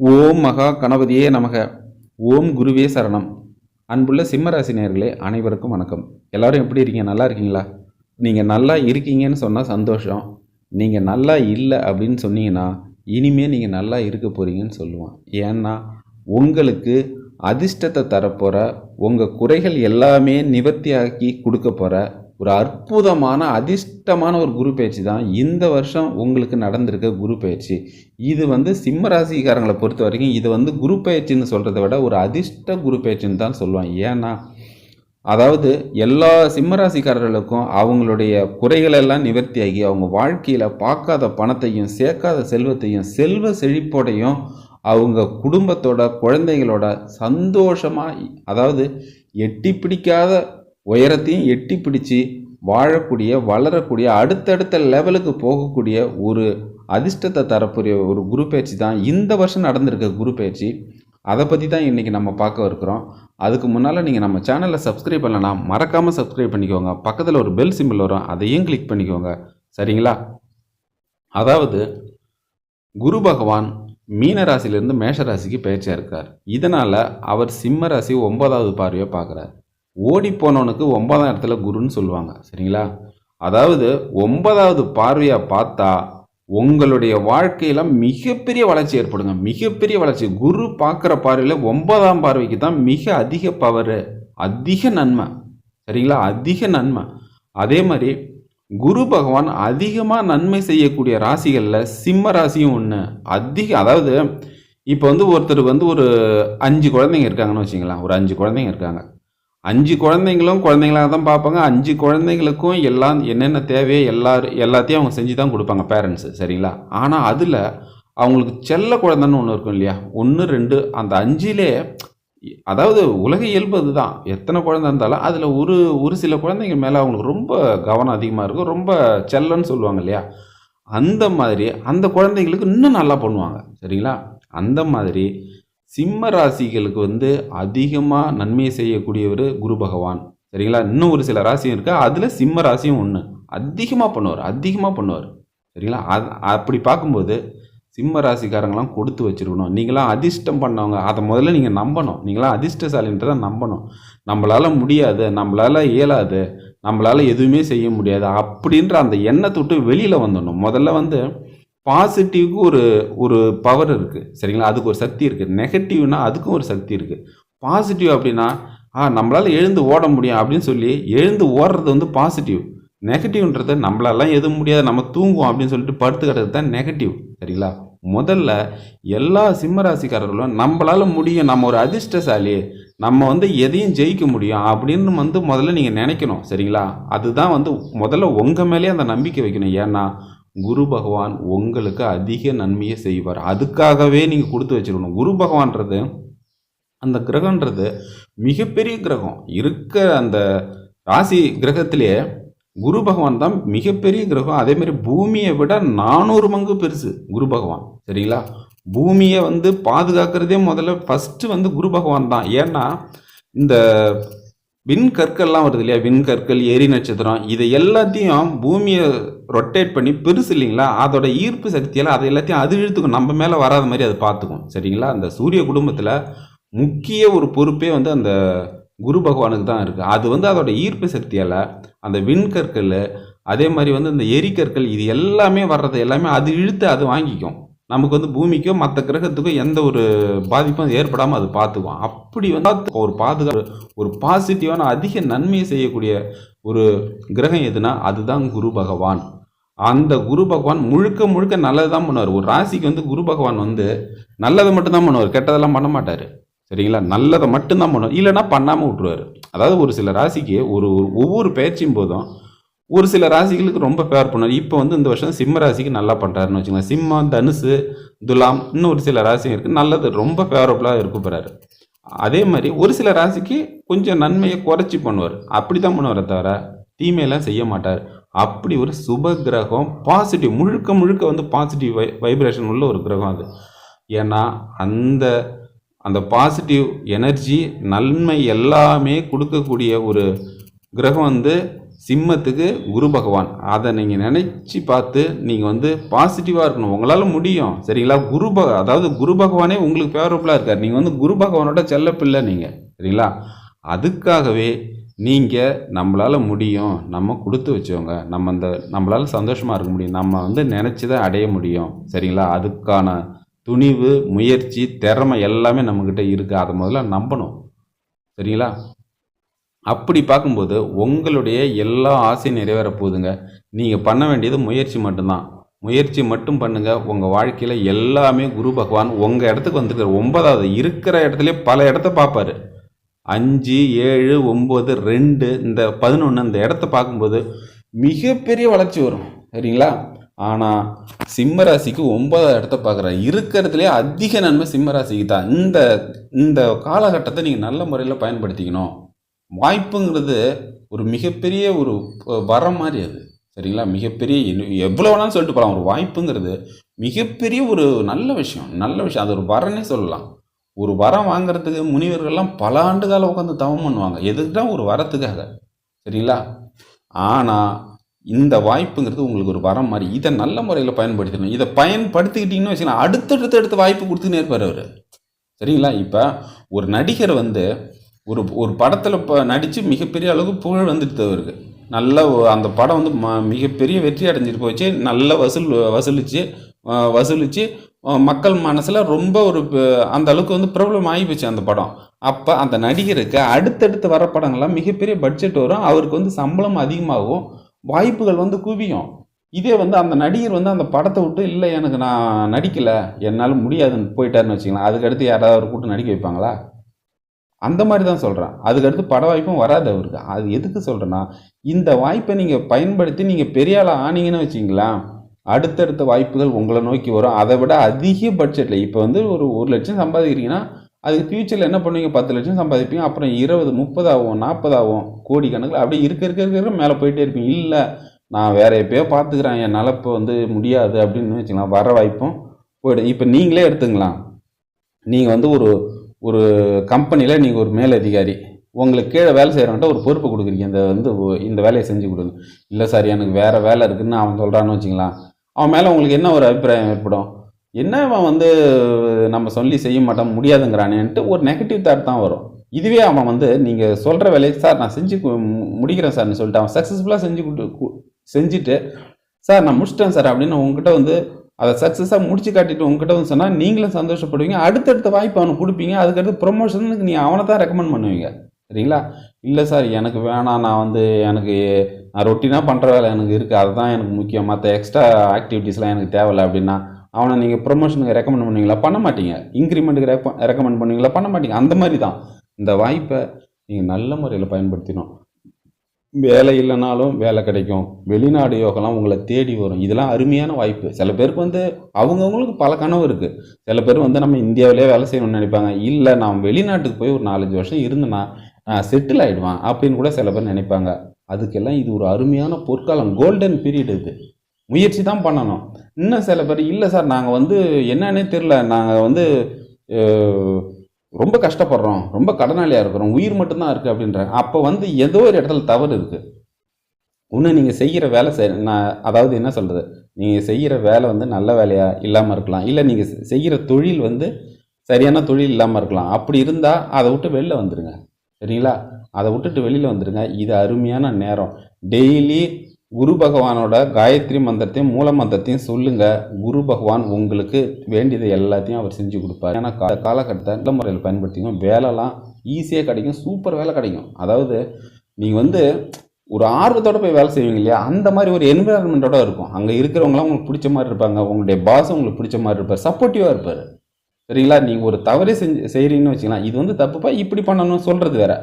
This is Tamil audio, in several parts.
ஓம் மகா கணபதியே நமக. ஓம் குருவே சரணம். அன்புள்ள சிம்மராசி நேயர்களே அனைவருக்கும் வணக்கம். எல்லாரும் எப்படி இருக்கீங்க? நல்லா இருக்கீங்களா? நீங்கள் நல்லா இருக்கீங்கன்னு சொன்னால் சந்தோஷம். நீங்கள் நல்லா இல்லை அப்படின்னு சொன்னீங்கன்னா இனிமே நீங்கள் நல்லா இருக்க போகிறீங்கன்னு சொல்லுவான். ஏன்னா உங்களுக்கு அதிர்ஷ்டத்தை தரப்போகிற உங்கள் குறைகள் எல்லாமே நிவர்த்தியாக்கி கொடுக்க போகிற ஒரு அற்புதமான அதிர்ஷ்டமான ஒரு குரு பயிற்சி தான் இந்த வருஷம் உங்களுக்கு நடந்திருக்க குரு பயிற்சி. இது வந்து சிம்ம ராசிக்காரங்களை பொறுத்த வரைக்கும் இது வந்து குரு பயிற்சின்னு சொல்கிறத விட ஒரு அதிர்ஷ்ட குரு பயிற்சின்னு தான் சொல்லுவாங்க. ஏன்னா அதாவது எல்லா சிம்மராசிக்காரர்களுக்கும் அவங்களுடைய குறைகளெல்லாம் நிவர்த்தியாகி அவங்க வாழ்க்கையில் பார்க்காத பணத்தையும் சேர்க்காத செல்வத்தையும் செல்வ செழிப்போடையும் அவங்க குடும்பத்தோட குழந்தைகளோட சந்தோஷமாக அதாவது எட்டி பிடிக்காத உயரத்தையும் எட்டி பிடிச்சி வாழக்கூடிய வளரக்கூடிய அடுத்தடுத்த லெவலுக்கு போகக்கூடிய ஒரு அதிர்ஷ்டத்தை தரக்கூடிய ஒரு குரு பயிற்சி தான் இந்த வருஷம் நடந்திருக்க குரு பயிற்சி. அதை பற்றி தான் இன்றைக்கி நம்ம பார்க்க இருக்கிறோம். அதுக்கு முன்னால் நீங்கள் நம்ம சேனலை சப்ஸ்கிரைப் பண்ணலன்னா மறக்காமல் சப்ஸ்கிரைப் பண்ணிக்கோங்க. பக்கத்தில் ஒரு பெல் சிம்பிள் வரும். அதையும் கிளிக் பண்ணிக்கோங்க. சரிங்களா? அதாவது குரு பகவான் மீன ராசியிலேருந்து மேஷ ராசிக்கு பயிற்சியாக இருக்கார். இதனால் அவர் சிம்ம ராசி ஒன்பதாவது பார்வையை பார்க்குறார். ஓடி போனவனுக்கு ஒன்பதாம் இடத்துல குருன்னு சொல்லுவாங்க சரிங்களா? அதாவது ஒன்பதாவது பார்வையாக பார்த்தா உங்களுடைய வாழ்க்கையில் மிகப்பெரிய வளர்ச்சி ஏற்படுங்க. மிகப்பெரிய வளர்ச்சி. குரு பார்க்குற பார்வையில் ஒன்பதாம் பார்வைக்கு தான் மிக அதிக பவர் அதிக நன்மை சரிங்களா? அதிக நன்மை. அதே மாதிரி குரு பகவான் அதிகமாக நன்மை செய்யக்கூடிய ராசிகளில் சிம்ம ராசியும் ஒன்று அதிக அதாவது இப்போ வந்து ஒருத்தர் வந்து ஒரு அஞ்சு குழந்தைங்க இருக்காங்கன்னு வச்சுங்களேன் ஒரு அஞ்சு குழந்தைங்க இருக்காங்க. அஞ்சு குழந்தைங்களும் குழந்தைங்களாக தான் பார்ப்பாங்க. அஞ்சு குழந்தைங்களுக்கும் எல்லாம் என்னென்ன தேவையோ எல்லாரும் எல்லாத்தையும் அவங்க செஞ்சு தான் கொடுப்பாங்க பேரண்ட்ஸு சரிங்களா? ஆனால் அதில் அவங்களுக்கு செல்ல குழந்தைன்னு ஒன்று இருக்கும் இல்லையா? ஒன்று ரெண்டு அந்த அஞ்சிலே அதாவது உலக இயல்பு அதுதான். எத்தனை குழந்தை இருந்தாலும் அதில் ஒரு ஒரு சில குழந்தைங்க மேலே அவங்களுக்கு ரொம்ப கவனம் அதிகமாக இருக்கும். ரொம்ப செல்லன்னு சொல்லுவாங்க இல்லையா? அந்த மாதிரி அந்த குழந்தைங்களுக்கு இன்னும் நல்லா பண்ணுவாங்க சரிங்களா? அந்த மாதிரி சிம்ம ராசிகளுக்கு வந்து அதிகமாக நன்மையை செய்யக்கூடியவர் குரு பகவான். சரிங்களா? இன்னும் ஒரு சில ராசியும் இருக்கு. அதில் சிம்ம ராசியும் ஒன்று அதிகமாக பண்ணுவார். அதிகமாக பண்ணுவார். சரிங்களா? அது அப்படி பார்க்கும்போது சிம்ம ராசிக்காரங்களாம் கொடுத்து வச்சிருக்கணும். நீங்களாம் அதிர்ஷ்டம் பண்ணவங்க. அதை முதல்ல நீங்கள் நம்பணும். நீங்களாம் அதிர்ஷ்டசாலின்றதை நம்பணும். நம்மளால் முடியாது. நம்மளால் இயலாது. நம்மளால் எதுவுமே செய்ய முடியாது. அப்படின்ற அந்த எண்ணத்தை விட்டு வெளியில் வந்துடணும். முதல்ல வந்து பாசிட்டிவ்க்கு ஒரு ஒரு பவர் இருக்குது சரிங்களா? அதுக்கு ஒரு சக்தி இருக்குது நெகட்டிவ்னா அதுக்கும் ஒரு சக்தி இருக்குது பாசிட்டிவ் அப்படின்னா ஆ நம்மளால் எழுந்து ஓட முடியும் அப்படின்னு சொல்லி எழுந்து ஓடுறது வந்து பாசிட்டிவ் நெகட்டிவ்ன்றது நம்மளாலாம் எதுவும் முடியாது. நம்ம தூங்குவோம் அப்படின்னு சொல்லிட்டு படுத்து கிடக்கிறது தான் நெகட்டிவ் சரிங்களா? முதல்ல எல்லா சிம்மராசிக்காரர்களும் நம்மளால் முடியும். நம்ம ஒரு அதிர்ஷ்டசாலி. நம்ம வந்து எதையும் ஜெயிக்க முடியும் அப்படின்னு வந்து முதல்ல நீங்கள் நினைக்கணும். சரிங்களா? அதுதான் வந்து முதல்ல உங்கள் மேலே அந்த நம்பிக்கை வைக்கணும். ஏன்னா குரு பகவான் உங்களுக்கு அதிக நன்மையை செய்வார். அதுக்காகவே நீங்கள் கொடுத்து வச்சிருக்கணும். குரு பகவான்றது அந்த கிரகன்றது மிகப்பெரிய கிரகம். இருக்க அந்த ராசி கிரகத்திலே குரு பகவான் தான் மிகப்பெரிய கிரகம். அதேமாரி பூமியை விட நானூறு மங்கு பெருசு குரு பகவான். சரிங்களா? பூமியை வந்து பாதுகாக்கிறதே முதல்ல ஃபஸ்ட்டு வந்து குரு பகவான் தான். ஏன்னா இந்த விண்கற்கள்லாம் வருது இல்லையா? விண்கற்கள் எரி நட்சத்திரம் இதை எல்லாத்தையும் பூமியை ரொட்டேட் பண்ணி பெருசு இல்லைங்களா? அதோட ஈர்ப்பு சக்தியால் அதை எல்லாத்தையும் அது இழுத்துக்கும் நம்ம மேலே வராத மாதிரி அது பார்த்துக்கும். சரிங்களா? அந்த சூரிய குடும்பத்தில் முக்கிய ஒரு பொறுப்பே வந்து அந்த குரு பகவானுக்கு தான் இருக்குது அது வந்து அதோட ஈர்ப்பு சக்தியால் அந்த விண்கற்கள் அதே மாதிரி வந்து இந்த எரிக்கற்கள் இது எல்லாமே வர்றது எல்லாமே அது இழுத்து அது வாங்கிக்கும். நமக்கு வந்து பூமிக்கோ மற்ற கிரகத்துக்கோ எந்த ஒரு பாதிப்பும் ஏற்படாமல் அது பார்த்துக்கும் அப்படி வந்து ஒரு பாதுகாப்பு ஒரு பாசிட்டிவான அதிக நன்மையை செய்யக்கூடிய ஒரு கிரகம் எதுனா அதுதான் குரு பகவான். அந்த குரு பகவான் முழுக்க முழுக்க நல்லது தான் பண்ணுவார். ஒரு ராசிக்கு வந்து குரு பகவான் வந்து நல்லதை மட்டும்தான் பண்ணுவார். கெட்டதெல்லாம் பண்ண மாட்டார். சரிங்களா? நல்லதை மட்டும்தான் பண்ணுவார். இல்லைன்னா பண்ணாமல் விட்ருவார் அதாவது ஒரு சில ராசிக்கு ஒரு ஒரு ஒவ்வொரு பயிற்சியும் போதும் ஒரு சில ராசிகளுக்கு ரொம்ப ஃபேவர் பண்ணுவார். இப்போ வந்து இந்த வருஷம் சிம்ம ராசிக்கு நல்லா பண்ணுறாருன்னு வச்சுக்கலாம் சிம்மம் தனுசு துலாம் இன்னும் ஒரு சில ராசி இருக்குது நல்லது ரொம்ப ஃபேவரபுளாக இருக்க போகிறாரு அதே மாதிரி ஒரு சில ராசிக்கு கொஞ்சம் நன்மையை குறைச்சி பண்ணுவார். அப்படி தான் பண்ணுவாரே தவிர தீமையெல்லாம் செய்ய மாட்டார். அப்படி ஒரு சுப கிரகம் பாசிட்டிவ் முழுக்க முழுக்க வந்து பாசிட்டிவ் வை வைப்ரேஷன் உள்ள ஒரு கிரகம் அது. ஏன்னா அந்த அந்த பாசிட்டிவ் எனர்ஜி நன்மை எல்லாமே கொடுக்கக்கூடிய ஒரு கிரகம் வந்து சிம்மத்துக்கு குரு பகவான். அதை நீங்கள் நினச்சி பார்த்து நீங்கள் வந்து பாசிட்டிவாக இருக்கணும். உங்களால் முடியும். சரிங்களா? குரு பக அதாவது குரு பகவானே உங்களுக்கு ஃபேவரபுளாக இருக்கார். நீங்கள் வந்து குரு பகவானோட செல்லப்பில்லை நீங்கள் சரிங்களா? அதுக்காகவே நீங்கள் நம்மளால் முடியும். நம்ம கொடுத்து வச்சவங்க நம்ம அந்த நம்மளால் சந்தோஷமாக இருக்க முடியும். நம்ம வந்து நினச்சி தான் அடைய முடியும். சரிங்களா? அதுக்கான துணிவு முயற்சி திறமை எல்லாமே நம்மக்கிட்ட இருக்குது அதை முதல்ல நம்பணும். சரிங்களா? அப்படி பார்க்கும்போது உங்களுடைய எல்லா ஆசையும் நிறைவேற போகுதுங்க நீங்கள் பண்ண வேண்டியது முயற்சி மட்டும்தான். முயற்சி மட்டும் பண்ணுங்கள் உங்கள் வாழ்க்கையில் எல்லாமே குரு பகவான் உங்கள் இடத்துக்கு வந்துருக்கார். ஒன்பதாவது இருக்கிற இடத்துல பல இடத்த பார்ப்பாரு. அஞ்சு ஏழு ஒம்பது ரெண்டு இந்த பதினொன்று இந்த இடத்த பார்க்கும்போது மிகப்பெரிய வளர்ச்சி வரும். சரிங்களா? ஆனால் சிம்மராசிக்கு ஒன்பதாவது இடத்த பார்க்குற இருக்கிறதுலே அதிக நன்மை சிம்மராசிக்கு தான். இந்த இந்த காலகட்டத்தை நீங்கள் நல்ல முறையில் பயன்படுத்திக்கணும். வாய்ப்புங்கிறது ஒரு மிகப்பெரிய ஒரு வரம் மாதிரி அது. சரிங்களா? மிகப்பெரிய எவ்வளோ வேணாலும் சொல்லிட்டு போகலாம். ஒரு வாய்ப்புங்கிறது மிகப்பெரிய ஒரு நல்ல விஷயம். நல்ல விஷயம். அது ஒரு வரனே சொல்லலாம். ஒரு வரம் வாங்குறதுக்கு முனிவர்கள்லாம் பல ஆண்டு காலம் உட்காந்து தவம் பண்ணுவாங்க. எதுக்குடா ஒரு வரத்துக்காக. சரிங்களா? ஆனால் இந்த வாய்ப்புங்கிறது உங்களுக்கு ஒரு வரம் மாதிரி. இதை நல்ல முறையில் பயன்படுத்தணும் இதை பயன்படுத்திக்கிட்டிங்கன்னு வச்சுக்கலாம் அடுத்தடுத்து அடுத்த வாய்ப்பு கொடுத்துன்னே இருப்பார் அவர். சரிங்களா? இப்போ ஒரு நடிகர் வந்து ஒரு ஒரு படத்தில் இப்போ நடித்து மிகப்பெரிய அளவுக்கு புகழ் வந்துடுது அவருக்கு. நல்ல அந்த படம் வந்து ம மிகப்பெரிய வெற்றி அடைஞ்சிட்டு போச்சு. நல்ல வசூல் வசூலிச்சு வசூலித்து மக்கள் மனசில் ரொம்ப ஒரு அந்த அளவுக்கு வந்து ப்ராப்ளம் ஆகி போச்சு அந்த படம். அப்போ அந்த நடிகருக்கு அடுத்தடுத்து வர படங்கள்லாம் மிகப்பெரிய பட்ஜெட் வரும். அவருக்கு வந்து சம்பளம் அதிகமாகும் வாய்ப்புகள் வந்து குவியும். இதே வந்து அந்த நடிகர் வந்து அந்த படத்தை விட்டு இல்லை எனக்கு நான் நடிக்கலை. என்னால் முடியாதுன்னு போயிட்டாருன்னு வச்சுக்கலாம் அதுக்கடுத்து யாராவது ஒரு கூட்டு நடிக்க வைப்பாங்களா? அந்த மாதிரி தான் சொல்கிறேன் அதுக்கடுத்து பட வாய்ப்பும் வராது அவருக்கு. அது எதுக்கு சொல்கிறேன்னா இந்த வாய்ப்பை நீங்கள் பயன்படுத்தி நீங்கள் பெரிய ஆனீங்கன்னு வச்சிங்களா அடுத்தடுத்த வாய்ப்புகள் உங்களை நோக்கி வரும். அதை விட அதிக பட்ஜெட்டில் இப்போ வந்து ஒரு ஒரு லட்சம் சம்பாதிக்கிறீங்கன்னா அதுக்கு ஃப்யூச்சரில் என்ன பண்ணுவீங்க? பத்து லட்சம் சம்பாதிப்பீங்க அப்புறம் இருபது முப்பது நாற்பதாகும் கோடி கணக்கில் அப்படியே இருக்க இருக்க இருக்க மேலே போயிட்டே இருப்பீங்க. இல்லை நான் வேற எப்பயோ பார்த்துக்கிறேன் என்னால் இப்போ வந்து முடியாது அப்படின்னு வச்சுக்கலாம் வர வாய்ப்பும் போய்டும். இப்போ நீங்களே எடுத்துங்களா நீங்கள் வந்து ஒரு ஒரு கம்பெனியில் நீங்கள் ஒரு மேலதிகாரி உங்களுக்கு கீழே வேலை செய்கிறவன்ட்ட ஒரு பொறுப்பு கொடுக்குறீங்க. இந்த வந்து இந்த வேலையை செஞ்சு கொடுங்க. இல்லை சார் எனக்கு வேறு வேலை இருக்குதுன்னு அவன் சொல்கிறான்னு வச்சுங்களேன் அவன் மேலே உங்களுக்கு என்ன ஒரு அபிப்பிராயம் ஏற்படும்? என்ன அவன் வந்து நம்ம சொல்லி செய்ய மாட்டான் முடியாதுங்கிறானேன்ட்டு ஒரு நெகட்டிவ் தாட் தான் வரும். இதுவே அவன் வந்து நீங்கள் சொல்கிற வேலையை சார் நான் செஞ்சு முடிக்கிறேன் சார்னு சொல்லிட்டு அவன் சக்ஸஸ்ஃபுல்லாக செஞ்சு கொடு செஞ்சுட்டு சார் நான் முடிச்சிட்டேன் சார் அப்படின்னு உங்ககிட்ட வந்து அதை சக்ஸஸாக முடிச்சு காட்டிட்டு உங்ககிட்ட வந்து சொன்னால் நீங்களும் சந்தோஷப்படுவீங்க. அடுத்தடுத்த வாய்ப்பு அவனுக்கு கொடுப்பீங்க. அதுக்கடுத்து ப்ரொமோஷனுக்கு நீ அவனை தான் ரெக்கமெண்ட் பண்ணுவீங்க. சரிங்களா? இல்லை சார் எனக்கு வேணாம். நான் வந்து எனக்கு நான் ரொட்டீனாக பண்ணுற வேலை எனக்கு இருக்குது அதுதான் எனக்கு முக்கியம். மற்ற எக்ஸ்ட்ரா ஆக்டிவிட்டீஸ்லாம் எனக்கு தேவையில்லை அப்படின்னா அவனை நீங்கள் ப்ரொமோஷனுக்கு ரெக்கமெண்ட் பண்ணுவீங்களா? பண்ண மாட்டீங்க. இன்க்ரிமெண்ட்டுக்கு ரெக்க ரெக்கமெண்ட் பண்ணுவீங்களா? பண்ண மாட்டீங்க. அந்த மாதிரி தான். இந்த வாய்ப்பை நீங்கள் நல்ல முறையில் பயன்படுத்தினோம் வேலை இல்லைனாலும் வேலை கிடைக்கும். வெளிநாடு யோகெல்லாம் உங்களை தேடி வரும். இதெல்லாம் அருமையான வாய்ப்பு. சில பேருக்கு வந்து அவங்கவுங்களுக்கு பல கனவு இருக்குது சில பேர் வந்து நம்ம இந்தியாவிலே வேலை செய்யணும்னு நினைப்பாங்க. இல்லை நான் வெளிநாட்டுக்கு போய் ஒரு நாலஞ்சு வருஷம் இருந்தேன்னா நான் செட்டில் ஆகிடுவேன் அப்படின்னு கூட சில பேர் நினைப்பாங்க. அதுக்கெல்லாம் இது ஒரு அருமையான பொற்காலம் கோல்டன் பீரியட் இது. முயற்சி தான் பண்ணணும். இன்னும் சில பேர் இல்லை சார் நாங்கள் வந்து என்னன்னே தெரில நாங்கள் வந்து ரொம்ப கஷ்டப்படுறோம் ரொம்ப கடனாளியாக இருக்கிறோம் உயிர் மட்டும்தான் இருக்குது அப்படின்றாங்க அப்போ வந்து ஏதோ ஒரு இடத்துல தவறு இருக்குது ஒன்று நீங்கள் செய்கிற வேலை செய் நான் அதாவது என்ன சொல்கிறது நீங்கள் செய்கிற வேலை வந்து நல்ல வேலையாக இல்லாமல் இருக்கலாம். இல்லை நீங்கள் செய்கிற தொழில் வந்து சரியான தொழில் இல்லாமல் இருக்கலாம். அப்படி இருந்தால் அதை விட்டு வெளில வந்துடுங்க சரிங்களா? அதை விட்டுட்டு வெளியில் வந்துடுங்க இது அருமையான நேரம். டெய்லி குரு பகவானோட காயத்ரி மந்திரத்தையும் மூல மந்திரத்தையும் சொல்லுங்க. குரு பகவான் உங்களுக்கு வேண்டியது எல்லாத்தையும் அவர் செஞ்சு கொடுப்பார். ஏன்னா கா காலகட்டத்தை நல்ல முறையில் பயன்படுத்திக்கும் வேலைலாம் ஈஸியாக கிடைக்கும் சூப்பர் வேலை கிடைக்கும். அதாவது நீங்கள் வந்து ஒரு ஆர்வத்தோட போய் வேலை செய்வீங்க இல்லையா? அந்த மாதிரி ஒரு என்விரான்மெண்ட்டோட இருக்கும். அங்கே இருக்கிறவங்களாம் உங்களுக்கு பிடிச்ச மாதிரி இருப்பாங்க. உங்களுடைய பாஸும் உங்களுக்கு பிடிச்ச மாதிரி இருப்பார். சப்போர்ட்டிவாக இருப்பார். சரிங்களா? நீங்கள் ஒரு தவறே செஞ்சு செய்கிறீங்கன்னு வச்சுக்கலாம். இது வந்து தப்புப்பா? இப்படி பண்ணணும்னு சொல்கிறது வேறு.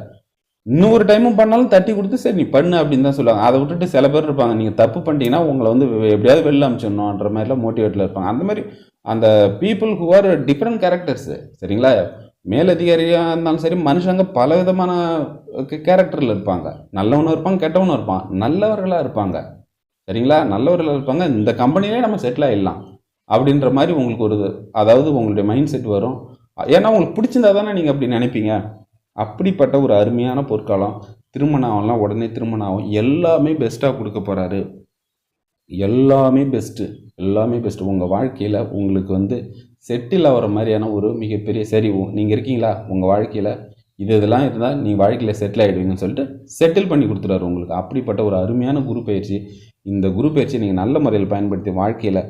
இன்னொரு டைமும் பண்ணாலும் தட்டி கொடுத்து சரி நீ பண்ணு அப்படின்னு தான் சொல்லுவாங்க. அதை விட்டுட்டு சில பேர் இருப்பாங்க. நீங்கள் தப்பு பண்ணிட்டீங்கன்னா உங்களை வந்து வெ- எப்படியாவது வெளில அமிச்சிடணுன்ற மாதிரிலாம் மோட்டிவேட்டில் இருப்பாங்க. அந்த மாதிரி அந்த people who are different characters சரிங்களா? மேலதிகாரியாக இருந்தாலும் சரி மனுஷங்க பல விதமான கேரக்டரில் இருப்பாங்க. நல்லவனும் இருப்பாங்க கெட்டவனும் இருப்பான். நல்லவர்களாக இருப்பாங்க. சரிங்களா? நல்லவர்களாக இருப்பாங்க. இந்த கம்பெனிலே நம்ம செட்டில் ஆகிடலாம் அப்படின்ற மாதிரி உங்களுக்கு ஒரு அதாவது உங்களுடைய மைண்ட் செட் வரும். ஏன்னா உங்களுக்கு பிடிச்சிருந்தா தானே நீங்கள் அப்படி நினைப்பீங்க. அப்படிப்பட்ட ஒரு அருமையான பொற்காலம். திருமணம் ஆகலாம் உடனே திருமணம் ஆகும். எல்லாமே பெஸ்ட்டாக கொடுக்க போகிறாரு எல்லாமே பெஸ்ட்டு எல்லாமே பெஸ்ட்டு உங்கள் வாழ்க்கையில் உங்களுக்கு வந்து செட்டில் ஆகிற மாதிரியான ஒரு மிகப்பெரிய சரி நீங்கள் இருக்கீங்களா? உங்கள் வாழ்க்கையில் இது இதெல்லாம் இருந்தால் நீங்கள் வாழ்க்கையில் செட்டில் ஆகிடுவீங்கன்னு சொல்லிட்டு செட்டில் பண்ணி கொடுத்துறாரு உங்களுக்கு. அப்படிப்பட்ட ஒரு அருமையான குரு பயிற்சி. இந்த குரு பயிற்சி நீங்கள் நல்ல முறையில் பயன்படுத்தி வாழ்க்கையில்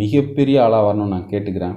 மிகப்பெரிய ஆளாக வரணும்னு நான் கேட்டுக்கிறேன்.